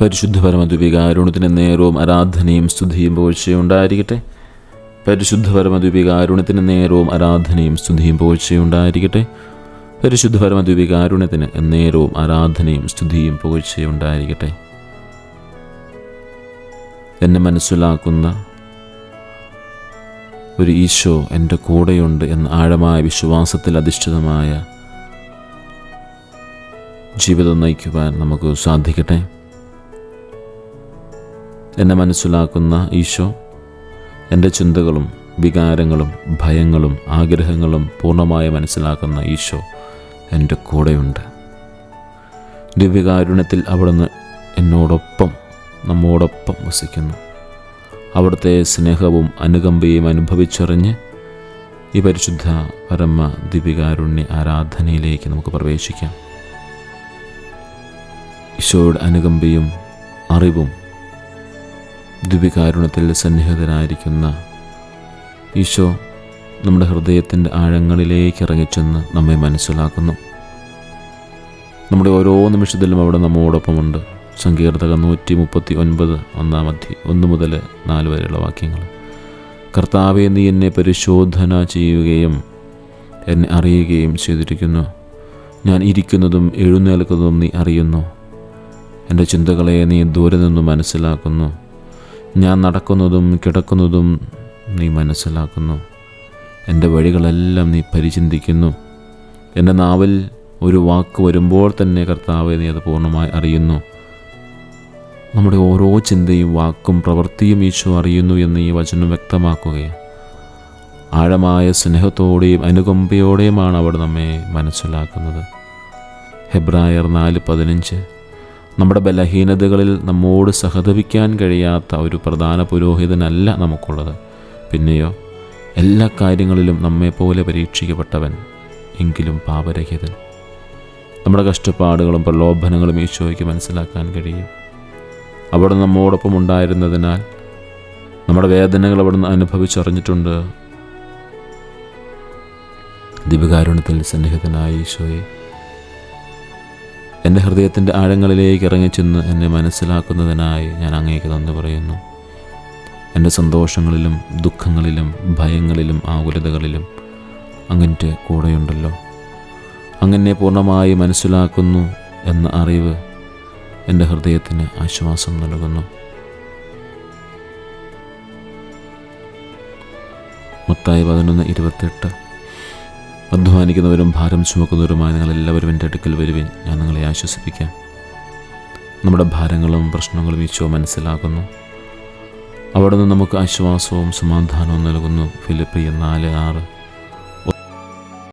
പരിശുദ്ധ പരമദ്വികാരുണ്യത്തിന് നേരവും ആരാധനയും സ്തുതിയും പോഴ്ചയുണ്ടായിരിക്കട്ടെ. പരിശുദ്ധ പരമദ്വികാരുണ്യത്തിന് നേരവും ആരാധനയും സ്തുതിയും പോഴ്ചയുണ്ടായിരിക്കട്ടെ. പരിശുദ്ധ പരമദ്വികാരുണ്യത്തിന് നേരവും ആരാധനയും സ്തുതിയും പോഴ്ചയുണ്ടായിരിക്കട്ടെ. എന്നെ മനസ്സിലാക്കുന്ന ഒരു ഈശോ എന്റെ കൂടെയുണ്ട് എന്ന ആഴമായ വിശ്വാസത്തിൽ അധിഷ്ഠിതമായ ജീവിതം നയിക്കുവാൻ നമുക്ക് സാധിക്കട്ടെ. എന്നെ മനസ്സിലാക്കുന്ന ഈശോ എന്റെ ചിന്തകളും വികാരങ്ങളും ഭയങ്ങളും ആഗ്രഹങ്ങളും പൂർണമായി മനസ്സിലാക്കുന്ന ഈശോ എന്റെ കൂടെയുണ്ട്. ദിവ്യകാരുണ്യത്തിൽ അവിടുന്ന് എന്നോടൊപ്പം നമ്മോടൊപ്പം വസിക്കുന്നു. അവിടുത്തെ സ്നേഹവും അനുകമ്പയും അനുഭവിച്ചറിഞ്ഞ് ഈ പരിശുദ്ധ പരമ ദിവ്യകാരുണ്യ ആരാധനയിലേക്ക് നമുക്ക് പ്രവേശിക്കാം. ഈശോയുടെ അനുകമ്പയും അറിവും ദിവികാരുണ്യത്തിൽ സന്നിഹിതനായിരിക്കുന്ന ഈശോ നമ്മുടെ ഹൃദയത്തിന്റെ ആഴങ്ങളിലേക്ക് ഇറങ്ങിച്ചെന്ന് നമ്മെ മനസ്സിലാക്കുന്നു. നമ്മുടെ ഓരോ നിമിഷത്തിലും അവിടെ നമ്മോടൊപ്പമുണ്ട്. സങ്കീർത്തക നൂറ്റി മുപ്പത്തി ഒൻപത് ഒന്നാം അധ്യ ഒന്ന് മുതൽ നാല് വരെയുള്ള വാക്യങ്ങൾ. കർത്താവെ നീ എന്നെ പരിശോധന ചെയ്യുകയും എന്നെ അറിയുകയും ചെയ്തിരിക്കുന്നു. ഞാൻ ഇരിക്കുന്നതും എഴുന്നേൽക്കുന്നതും നീ അറിയുന്നു. എന്റെ ചിന്തകളെ നീ ദൂരെ നിന്നും മനസ്സിലാക്കുന്നു. ഞാൻ നടക്കുന്നതും കിടക്കുന്നതും നീ മനസ്സിലാക്കുന്നു. എന്റെ വഴികളെല്ലാം നീ പരിചിന്തിക്കുന്നു. എന്റെ നാവിൽ ഒരു വാക്ക് വരുമ്പോൾ തന്നെ കർത്താവ് നീ അത് പൂർണമായി അറിയുന്നു. നമ്മുടെ ഓരോ ചിന്തയും വാക്കും പ്രവൃത്തിയും ഈശോ അറിയുന്നു എന്ന് ഈ വചനം വ്യക്തമാക്കുകയാണ് ആഴമായ സ്നേഹത്തോടെയും അനുകമ്പയോടെയുമാണ് അവിടെ നമ്മെ മനസ്സിലാക്കുന്നത്. ഹെബ്രായർ നാല് പതിനഞ്ച്. നമ്മുടെ ബലഹീനതകളിൽ നമ്മോട് സഹതപിക്കാൻ കഴിയാത്ത ഒരു പ്രധാന പുരോഹിതനല്ല നമുക്കുള്ളത്. പിന്നെയോ എല്ലാ കാര്യങ്ങളിലും നമ്മെപ്പോലെ പരീക്ഷിക്കപ്പെട്ടവൻ എങ്കിലും പാപരഹിതൻ. നമ്മുടെ കഷ്ടപ്പാടുകളും പ്രലോഭനങ്ങളും ഈശോയ്ക്ക് മനസ്സിലാക്കാൻ കഴിയും. അവിടെ നമ്മോടൊപ്പം ഉണ്ടായിരുന്നതിനാൽ നമ്മുടെ വേദനകൾ അവിടുന്ന് അനുഭവിച്ചറിഞ്ഞിട്ടുണ്ട്. ദിവ്യകാരുണ്യത്തിൽ സന്നിഹിതനായ ഈശോയെ എന്റെ ഹൃദയത്തിന്റെ ആഴങ്ങളിലേക്ക് ഇറങ്ങിച്ചെന്ന് എന്നെ മനസ്സിലാക്കുന്നതിനായി ഞാൻ അങ്ങേക്ക് നന്ദി പറയുന്നു. എന്റെ സന്തോഷങ്ങളിലും ദുഃഖങ്ങളിലും ഭയങ്ങളിലും ആകുലതകളിലും അങ്ങന്റെ കൂടെയുണ്ടല്ലോ. അങ്ങനെ പൂർണമായി മനസ്സിലാക്കുന്നു എന്ന അറിവ് എന്റെ ഹൃദയത്തിന് ആശ്വാസം നൽകുന്നു. മത്തായി പതിനൊന്ന് ഇരുപത്തെട്ട്. അധ്വാനിക്കുന്നവരും ഭാരം ചുമക്കുന്നവരുമായ നിങ്ങളെല്ലാവരും എന്റെ അടുക്കൽ വരുവിൻ. ഞാൻ നിങ്ങളെ ആശ്വസിപ്പിക്കാം. നമ്മുടെ ഭാരങ്ങളും പ്രശ്നങ്ങളും ഈശോ മനസ്സിലാക്കുന്നു. അവിടെ നിന്ന് നമുക്ക് ആശ്വാസവും സമാധാനവും നൽകുന്നു. ഫിലിപ്പിയ നാല് ആറ്.